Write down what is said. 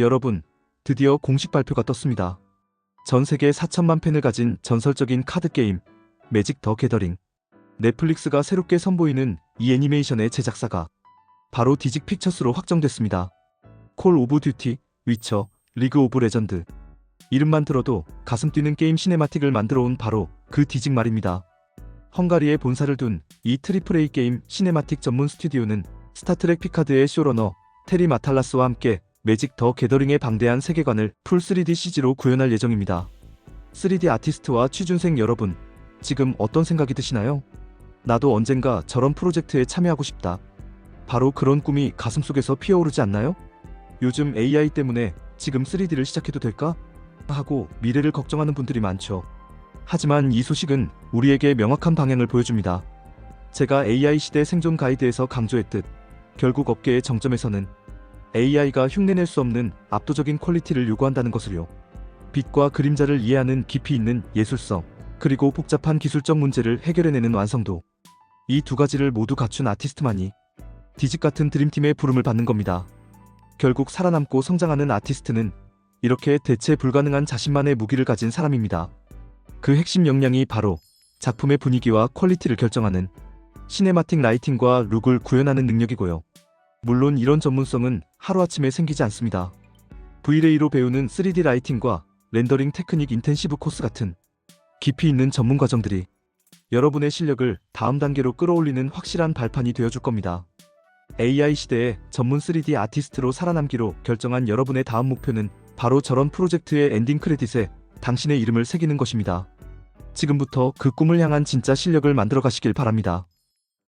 여러분, 드디어 공식 발표가 떴습니다. 전 세계 4천만 팬을 가진 전설적인 카드 게임 매직 더 게더링. 넷플릭스가 새롭게 선보이는 이 애니메이션의 제작사가 바로 디직 픽처스로 확정됐습니다. 콜 오브 듀티, 위쳐, 리그 오브 레전드. 이름만 들어도 가슴 뛰는 게임 시네마틱을 만들어 온 바로 그 디직 말입니다. 헝가리에 본사를 둔 이 트리플 A 게임 시네마틱 전문 스튜디오는 스타트렉 피카드의 쇼러너 테리 마탈라스와 함께 매직 더 게더링의 방대한 세계관을 풀 3D CG로 구현할 예정입니다. 3D 아티스트와 취준생 여러분, 지금 어떤 생각이 드시나요? 나도 언젠가 저런 프로젝트에 참여하고 싶다. 바로 그런 꿈이 가슴속에서 피어오르지 않나요? 요즘 AI 때문에 지금 3D를 시작해도 될까? 하고 미래를 걱정하는 분들이 많죠. 하지만 이 소식은 우리에게 명확한 방향을 보여줍니다. 제가 AI 시대 생존 가이드에서 강조했듯 결국 업계의 정점에서는 AI가 흉내낼 수 없는 압도적인 퀄리티를 요구한다는 것을요. 빛과 그림자를 이해하는 깊이 있는 예술성, 그리고 복잡한 기술적 문제를 해결해내는 완성도. 이 두 가지를 모두 갖춘 아티스트만이 디직 같은 드림팀의 부름을 받는 겁니다. 결국 살아남고 성장하는 아티스트는 이렇게 대체 불가능한 자신만의 무기를 가진 사람입니다. 그 핵심 역량이 바로 작품의 분위기와 퀄리티를 결정하는 시네마틱 라이팅과 룩을 구현하는 능력이고요. 물론 이런 전문성은 하루아침에 생기지 않습니다. V-Ray로 배우는 3D 라이팅과 렌더링 테크닉 인텐시브 코스 같은 깊이 있는 전문 과정들이 여러분의 실력을 다음 단계로 끌어올리는 확실한 발판이 되어줄 겁니다. AI 시대에 전문 3D 아티스트로 살아남기로 결정한 여러분의 다음 목표는 바로 저런 프로젝트의 엔딩 크레딧에 당신의 이름을 새기는 것입니다. 지금부터 그 꿈을 향한 진짜 실력을 만들어 가시길 바랍니다.